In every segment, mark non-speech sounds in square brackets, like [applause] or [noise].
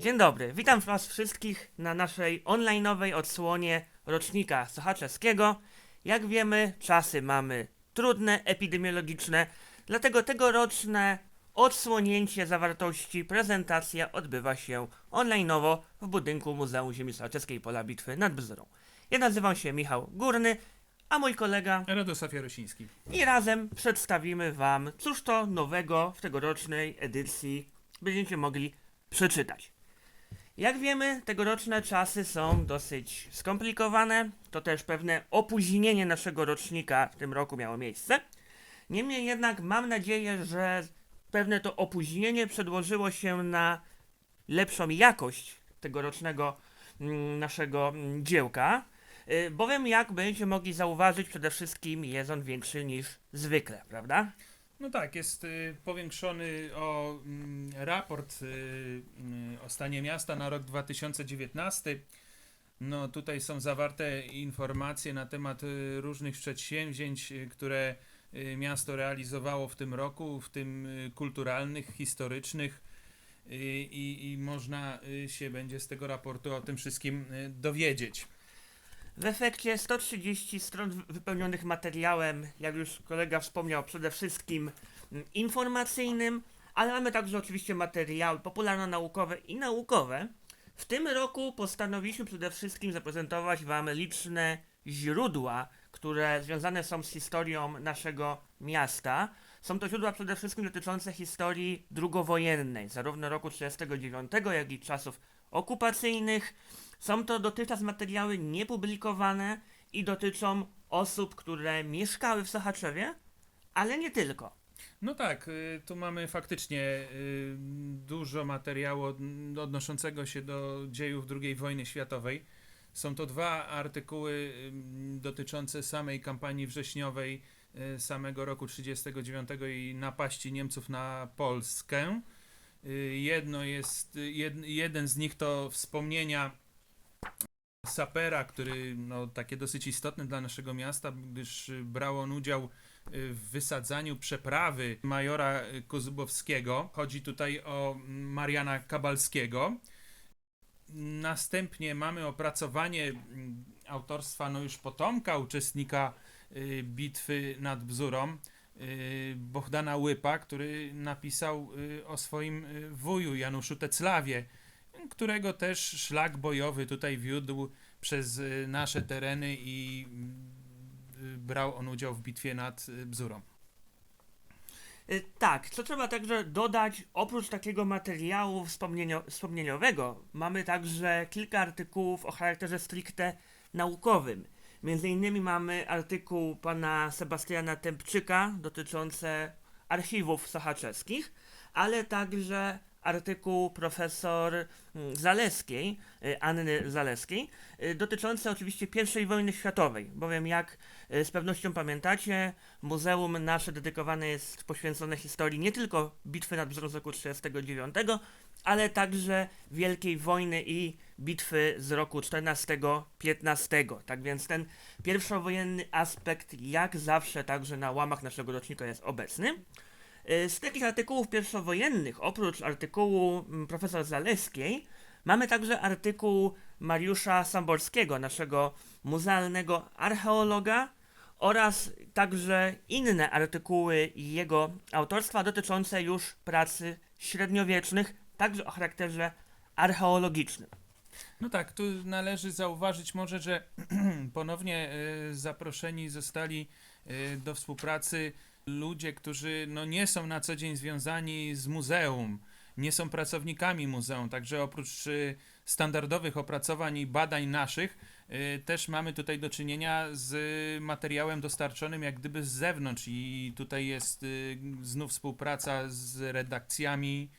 Dzień dobry, witam Was wszystkich na naszej onlineowej odsłonie rocznika Sochaczewskiego. Jak wiemy, czasy mamy trudne, epidemiologiczne, dlatego tegoroczne odsłonięcie zawartości, prezentacja odbywa się onlineowo w budynku Muzeum Ziemi Sochaczewskiej Pola Bitwy nad Bzurą. Ja nazywam się Michał Górny, a mój kolega Radosław Jarosiński. i razem przedstawimy Wam, cóż to nowego w tegorocznej edycji będziecie mogli przeczytać. Jak wiemy, tegoroczne czasy są dosyć skomplikowane, to też pewne opóźnienie naszego rocznika w tym roku miało miejsce. Niemniej jednak mam nadzieję, że pewne to opóźnienie przedłożyło się na lepszą jakość tegorocznego mm, naszego mm, dziełka, y, bowiem jak będziecie mogli zauważyć, przede wszystkim jest on większy niż zwykle, prawda? No tak, jest y, powiększony o mm, raport y, y, o stanie miasta na rok 2019. No tutaj są zawarte informacje na temat y, różnych przedsięwzięć, y, które y, miasto realizowało w tym roku, w tym y, kulturalnych, historycznych. y, I, I można y, się będzie z tego raportu o tym wszystkim y, dowiedzieć. W efekcie 130 stron wy- wypełnionych materiałem, jak już kolega wspomniał, przede wszystkim mm, informacyjnym, ale mamy także oczywiście materiały popularno-naukowe i naukowe. W tym roku postanowiliśmy przede wszystkim zaprezentować Wam liczne źródła, które związane są z historią naszego miasta. Są to źródła przede wszystkim dotyczące historii drugowojennej, zarówno roku 1939, jak i czasów okupacyjnych. Są to dotychczas materiały niepublikowane i dotyczą osób, które mieszkały w Sochaczewie, ale nie tylko. No tak, y, tu mamy faktycznie y, dużo materiału od- odnoszącego się do dziejów II wojny światowej. Są to dwa artykuły y, dotyczące samej kampanii wrześniowej samego roku 1939 i napaści Niemców na Polskę. Jedno jest, jed, jeden z nich to wspomnienia sapera, który no, takie dosyć istotne dla naszego miasta, gdyż y, brał on udział y, w wysadzaniu przeprawy majora y, Kozubowskiego. Chodzi tutaj o mm, Mariana Kabalskiego. Następnie mamy opracowanie mm, autorstwa no już potomka uczestnika bitwy nad Bzurą, Bohdana Łypa, który napisał o swoim wuju Januszu Teclawie, którego też szlak bojowy tutaj wiódł przez y, nasze tereny i y, brał on udział w bitwie nad y, Bzurą. Tak, co trzeba także dodać, oprócz takiego materiału wspomnienio- wspomnieniowego, mamy także kilka artykułów o charakterze stricte naukowym. Między innymi mamy artykuł pana Sebastiana Tempczyka dotyczący archiwów sochaczewskich, ale także artykuł profesor mm, Zaleskiej, y, Anny Zaleskiej, y, dotyczący oczywiście I wojny światowej, bowiem jak y, z pewnością pamiętacie, muzeum nasze dedykowane jest poświęcone historii nie tylko bitwy nad roku 1939, ale także Wielkiej Wojny i bitwy z roku 14-15. Tak więc ten pierwszowojenny aspekt jak zawsze także na łamach naszego rocznika jest obecny. Y, Z takich artykułów pierwszowojennych, oprócz artykułu mm, profesor Zaleskiej, mamy także artykuł Mariusza Samborskiego, naszego muzealnego archeologa, oraz także inne artykuły jego autorstwa dotyczące już pracy średniowiecznych, także o charakterze archeologicznym. No tak, tu należy zauważyć może, że [clears throat] ponownie y, zaproszeni zostali y, do współpracy ludzie, którzy no, nie są na co dzień związani z muzeum, nie są pracownikami muzeum, także oprócz y, standardowych opracowań i badań naszych, y, też mamy tutaj do czynienia z materiałem dostarczonym jak gdyby z zewnątrz i tutaj jest y, znów współpraca z redakcjami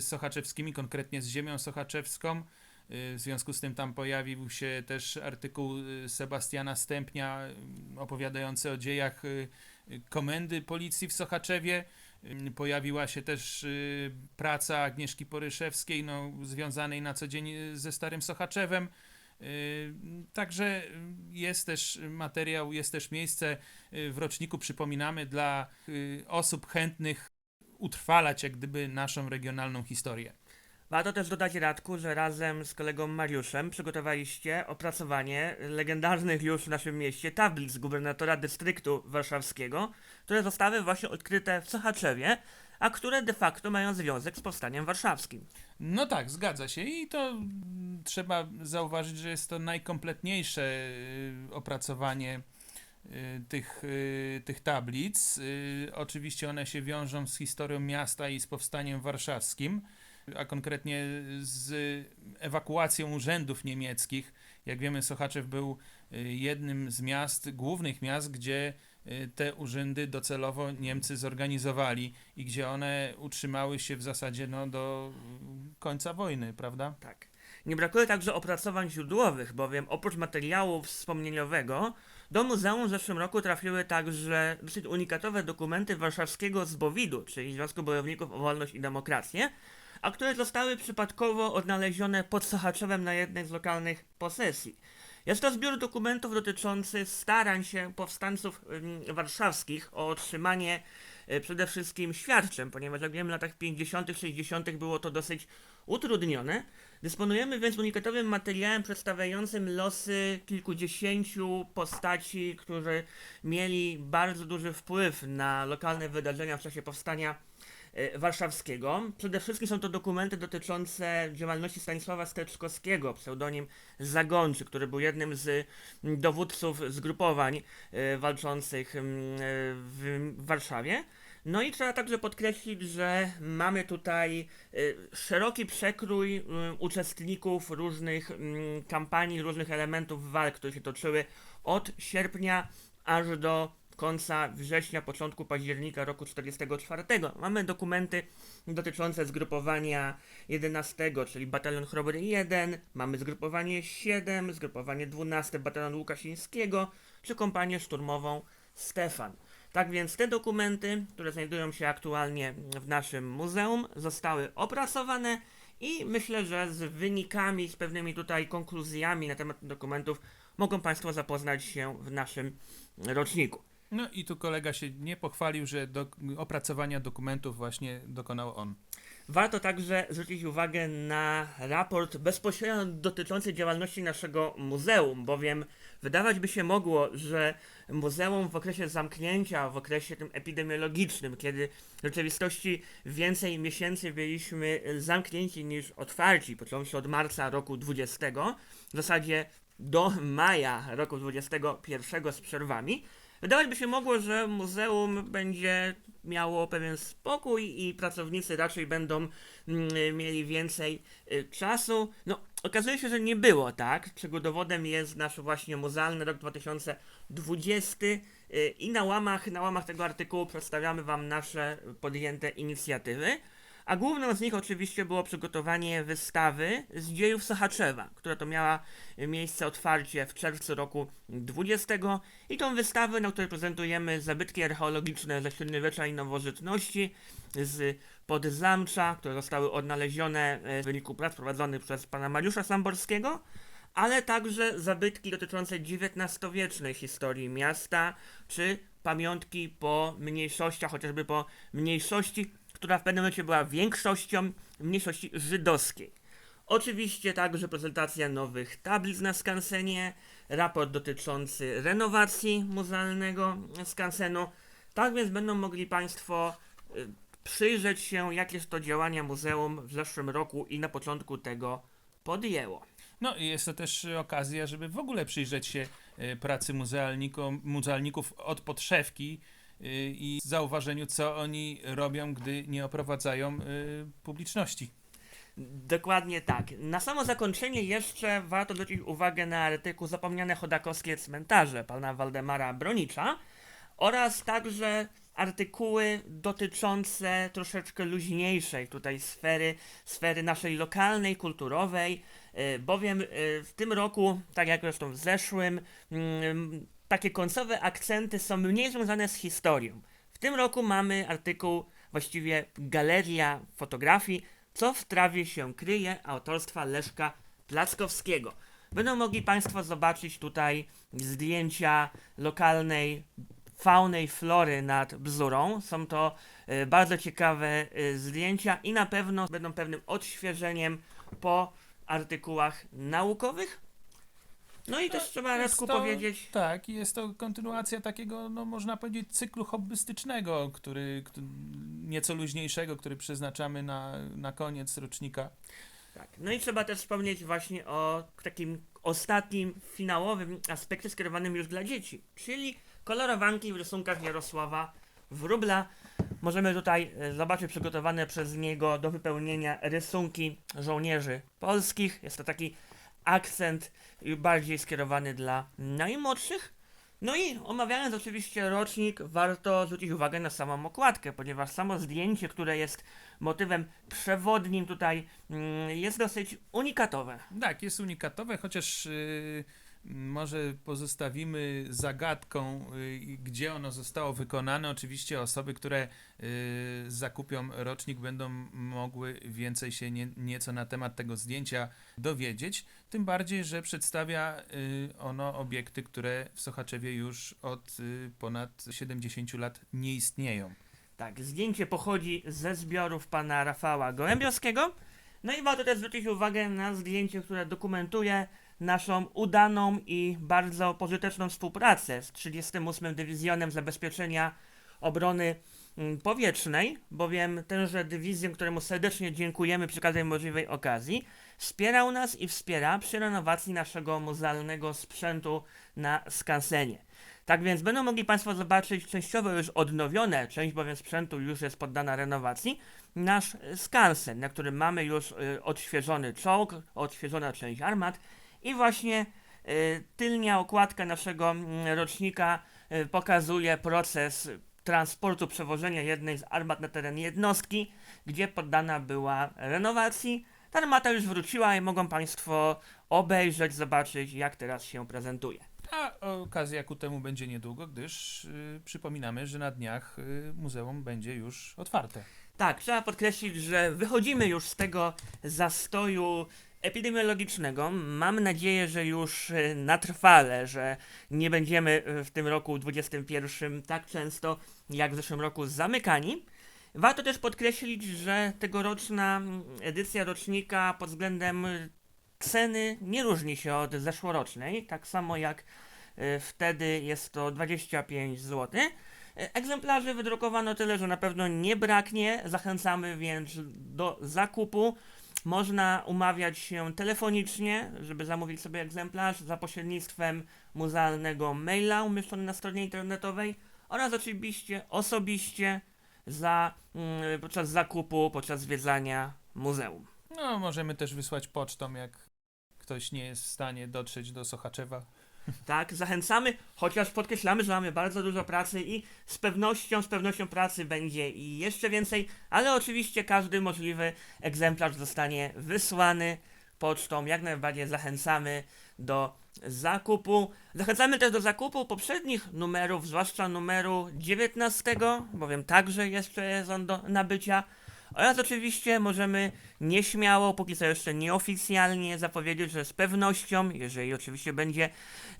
sochaczewskimi, konkretnie z Ziemią Sochaczewską. W związku z tym tam pojawił się też artykuł Sebastiana Stępnia opowiadający o dziejach komendy policji w Sochaczewie. Pojawiła się też y, praca Agnieszki Poryszewskiej, no, związanej na co dzień y, ze Starym Sochaczewem. Y, Także jest też materiał, jest też miejsce w roczniku, przypominamy, dla osób chętnych utrwalać jak gdyby naszą regionalną historię. Warto też dodać, Radku, że razem z kolegą Mariuszem przygotowaliście opracowanie legendarnych już w naszym mieście tablic gubernatora dystryktu warszawskiego, które zostały właśnie odkryte w Sochaczewie, a które de facto mają związek z powstaniem warszawskim. No tak, zgadza się i to mm, trzeba zauważyć, że jest to najkompletniejsze y, opracowanie y, tych, y, tych tablic. Oczywiście one się wiążą z historią miasta i z powstaniem warszawskim, a konkretnie z ewakuacją urzędów niemieckich. Jak wiemy, Sochaczew był y, jednym z miast, głównych miast, gdzie y, te urzędy docelowo Niemcy zorganizowali i gdzie one utrzymały się w zasadzie no, do y, końca wojny, prawda? Tak. Nie brakuje także opracowań źródłowych, bowiem oprócz materiału wspomnieniowego do muzeum w zeszłym roku trafiły także dosyć unikatowe dokumenty warszawskiego Zbowidu, czyli Związku Bojowników o Wolność i Demokrację, a które zostały przypadkowo odnalezione pod Sochaczewem na jednej z lokalnych posesji. Jest to zbiór dokumentów dotyczący starań się powstańców warszawskich o otrzymanie y, przede wszystkim świadczeń, ponieważ jak wiemy w latach 50., 60. było to dosyć utrudnione. Dysponujemy więc unikatowym materiałem przedstawiającym losy kilkudziesięciu postaci, którzy mieli bardzo duży wpływ na lokalne wydarzenia w czasie powstania e, warszawskiego. Przede wszystkim są to dokumenty dotyczące działalności Stanisława Steczkowskiego, pseudonim Zagończy, który był jednym z dowódców zgrupowań e, walczących mm, e, w Warszawie. No i trzeba także podkreślić, że mamy tutaj szeroki przekrój uczestników różnych mm, kampanii, różnych elementów walk, które się toczyły od sierpnia aż do końca września, początku października roku 1944. Mamy dokumenty dotyczące zgrupowania 11, czyli Batalion Chrobry 1, mamy zgrupowanie 7, zgrupowanie 12 Batalion Łukasińskiego, czy kompanię szturmową Stefan. Tak więc te dokumenty, które znajdują się aktualnie w naszym muzeum, zostały opracowane i myślę, że z wynikami, z pewnymi tutaj konkluzjami na temat dokumentów mogą Państwo zapoznać się w naszym roczniku. No i tu kolega się nie pochwalił, że do opracowania dokumentów właśnie dokonał on. Warto także zwrócić uwagę na raport bezpośrednio dotyczący działalności naszego muzeum, bowiem wydawać by się mogło, że muzeum w okresie zamknięcia, w okresie tym epidemiologicznym, kiedy w rzeczywistości więcej miesięcy byliśmy zamknięci niż otwarci, począwszy od marca roku 20, w zasadzie do maja roku 21 z przerwami, Wydawać by się mogło, że muzeum będzie miało pewien spokój i pracownicy raczej będą mm, mieli więcej y, czasu. No, okazuje się, że nie było tak, czego dowodem jest nasz właśnie muzealny rok 2020 y, i na łamach, na łamach tego artykułu przedstawiamy Wam nasze podjęte inicjatywy. A główną z nich oczywiście było przygotowanie wystawy z dziejów Sochaczewa, która to miała miejsce otwarcie w czerwcu roku 20 i tą wystawę, na której prezentujemy zabytki archeologiczne ze średniowiecza i nowożytności z Podzamcza, które zostały odnalezione e, w wyniku prac prowadzonych przez pana Mariusza Samborskiego, ale także zabytki dotyczące XIX-wiecznej historii miasta, czy pamiątki po mniejszościach, chociażby po mniejszości która w pewnym momencie była większością mniejszości żydowskiej. Oczywiście także prezentacja nowych tablic na skansenie, raport dotyczący renowacji muzealnego skansenu. Tak więc będą mogli Państwo y, przyjrzeć się, jakie to działania muzeum w zeszłym roku i na początku tego podjęło. No i jest to też okazja, żeby w ogóle przyjrzeć się y, pracy muzealników od podszewki i zauważeniu, co oni robią, gdy nie oprowadzają y, publiczności. Dokładnie tak. Na samo zakończenie jeszcze warto zwrócić uwagę na artykuł Zapomniane chodakowskie cmentarze pana Waldemara Bronicza oraz także artykuły dotyczące troszeczkę luźniejszej tutaj sfery, sfery naszej lokalnej, kulturowej, y, bowiem y, w tym roku, tak jak zresztą w zeszłym, mm, takie końcowe akcenty są mniej związane z historią. W tym roku mamy artykuł, właściwie galeria fotografii, co w trawie się kryje, autorstwa Leszka Plackowskiego. Będą mogli Państwo zobaczyć tutaj zdjęcia lokalnej fauny i flory nad Bzurą. Są to e, bardzo ciekawe e, zdjęcia i na pewno będą pewnym odświeżeniem po artykułach naukowych. No i też trzeba Jest Radku to- powiedzieć, Tak, jest to kontynuacja takiego, no można powiedzieć, cyklu hobbystycznego, który, który nieco luźniejszego, który przeznaczamy na, na koniec rocznika. Tak. No i trzeba też wspomnieć właśnie o takim ostatnim, finałowym aspekcie skierowanym już dla dzieci, czyli kolorowanki w rysunkach Jarosława Wróbla. Możemy tutaj e, zobaczyć przygotowane przez niego do wypełnienia rysunki żołnierzy polskich. Jest to taki akcent bardziej skierowany dla najmłodszych. No i omawiając oczywiście rocznik, warto zwrócić uwagę na samą okładkę, ponieważ samo zdjęcie, które jest motywem przewodnim tutaj, mm, jest dosyć unikatowe. Tak, jest unikatowe, chociaż y, może pozostawimy zagadką, y, gdzie ono zostało wykonane. Oczywiście osoby, które y, zakupią rocznik, będą mogły więcej się nie, nieco na temat tego zdjęcia dowiedzieć. Tym bardziej, że przedstawia y, ono obiekty, które w Sochaczewie już od ponad 70 lat nie istnieją. Tak, zdjęcie pochodzi ze zbiorów pana Rafała Gołębiowskiego. No i warto też zwrócić uwagę na zdjęcie, które dokumentuje naszą udaną i bardzo pożyteczną współpracę z 38. Dywizjonem Zabezpieczenia Obrony mm, Powietrznej, bowiem tenże dywizjon, któremu serdecznie dziękujemy przy każdej możliwej okazji, wspierał nas i wspiera przy renowacji naszego muzealnego sprzętu na skansenie. Tak więc będą mogli Państwo zobaczyć częściowo już odnowione, część bowiem sprzętu już jest poddana renowacji, nasz skansen, na którym mamy już y, odświeżony czołg, odświeżona część armat i właśnie y, tylnia okładka naszego mm, rocznika y, pokazuje proces transportu, przewożenia jednej z armat na teren jednostki, gdzie poddana była renowacji. Ta armata już wróciła i mogą Państwo obejrzeć, zobaczyć jak teraz się prezentuje. A okazja ku temu będzie niedługo, gdyż y, przypominamy, że na dniach y, muzeum będzie już otwarte. Tak, trzeba podkreślić, że wychodzimy już z tego zastoju epidemiologicznego. Mam nadzieję, że już e, na trwale, że nie będziemy e, w tym roku 21 tak często jak w zeszłym roku zamykani. Warto też podkreślić, że tegoroczna edycja rocznika pod względem ceny nie różni się od zeszłorocznej, tak samo jak e, wtedy jest to 25 zł. Egzemplarzy wydrukowano tyle, że na pewno nie braknie. Zachęcamy więc do zakupu. Można umawiać się telefonicznie, żeby zamówić sobie egzemplarz za pośrednictwem muzealnego maila umieszczonego na stronie internetowej oraz oczywiście osobiście za, mm, podczas zakupu, podczas zwiedzania muzeum. No, możemy też wysłać pocztą, jak ktoś nie jest w stanie dotrzeć do Sochaczewa. Tak, zachęcamy, chociaż podkreślamy, że mamy bardzo dużo pracy i z pewnością, z pewnością pracy będzie i jeszcze więcej, ale oczywiście każdy możliwy egzemplarz zostanie wysłany pocztą. Jak najbardziej zachęcamy do zakupu. Zachęcamy też do zakupu poprzednich numerów, zwłaszcza numeru 19, bowiem także jeszcze jest on do nabycia. Oraz oczywiście możemy nieśmiało, póki co jeszcze nieoficjalnie zapowiedzieć, że z pewnością, jeżeli oczywiście będzie,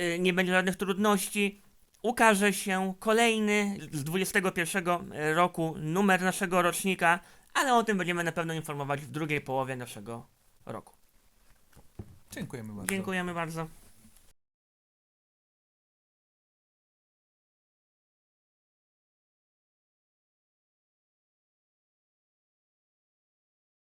y, nie będzie żadnych trudności, ukaże się kolejny z 21 roku numer naszego rocznika, ale o tym będziemy na pewno informować w drugiej połowie naszego roku. Dziękujemy bardzo. Dziękujemy bardzo.